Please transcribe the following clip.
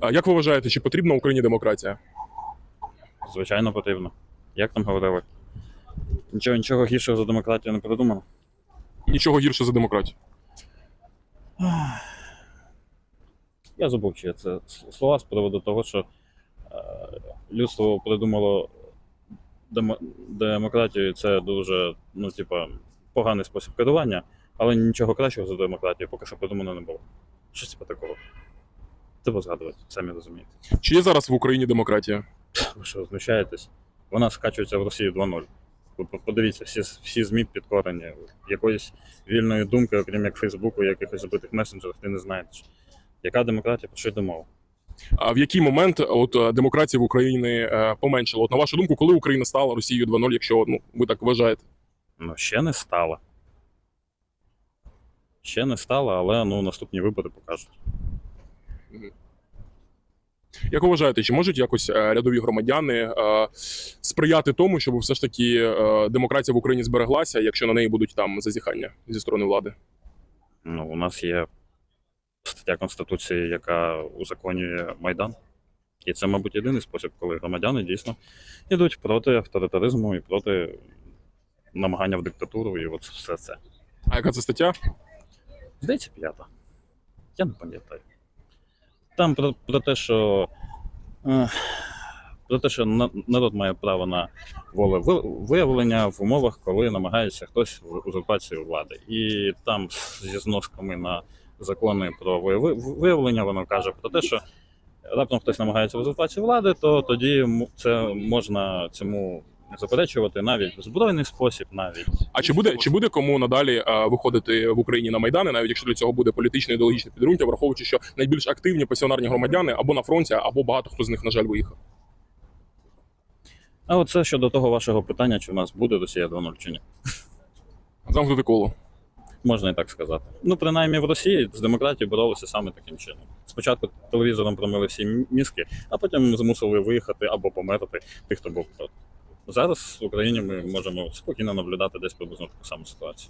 А як ви вважаєте, чи потрібна Україні демократія? Звичайно, потрібно. Як там говорили? Нічого, нічого гіршого за демократію не придумано. Нічого гірше за демократію. Я забув, чи це слова з приводу того, що е, людство придумало демо, демократію, це дуже, ну, типа, поганий спосіб керування, але нічого кращого за демократію поки що придумано не було. Щось типу такого. Треба згадувати, самі розумієте. Чи є зараз в Україні демократія? Ви що, знущаєтесь? Вона скачується в Росії 2.0. Ви подивіться, всі, всі ЗМІ підкорені. Якоїсь вільної думки, окрім як Фейсбуку, якихось забитих месенджерах, ти не знаєш. Яка демократія, про що йде мова? А в який момент от е, демократія в Україні е, поменшила? От на вашу думку, коли Україна стала Росією 2.0, якщо ну ви так вважаєте? Ну, ще не стало. Ще не стало, але ну, наступні вибори покажуть. Як ви вважаєте, чи можуть якось е, рядові громадяни е, сприяти тому, щоб все ж таки е, демократія в Україні збереглася, якщо на неї будуть там зазіхання зі сторони влади? Ну, у нас є стаття Конституції, яка узаконює Майдан. І це, мабуть, єдиний спосіб, коли громадяни дійсно йдуть проти авторитаризму і проти намагання в диктатуру, і от все це. А яка це стаття? Здається, п'ята. Я не пам'ятаю. Там про, про те, що. е, Про те, що на- народ має право на волевиявлення в умовах, коли намагається хтось в узурпацію влади. І там зі зносками на закони про виявлення воно каже про те, що раптом хтось намагається узурпацію влади, то тоді це можна цьому заперечувати навіть в збройний спосіб, навіть А чи буде чи буде кому надалі е, виходити в Україні на майдани, навіть якщо для цього буде політичне ідеологічне підґрунтя, враховуючи, що найбільш активні пасіонарні громадяни або на фронті, або багато хто з них, на жаль, виїхав? А оце щодо того вашого питання, чи в нас буде Росія 2.0 чи ні. Замкнути коло. Можна і так сказати. Ну, принаймні в Росії з демократією боролися саме таким чином. Спочатку телевізором промили всі мізки, а потім змусили виїхати або померти тих, хто був проти. Зараз в Україні ми можемо спокійно наблюдати десь приблизно таку саму ситуацію.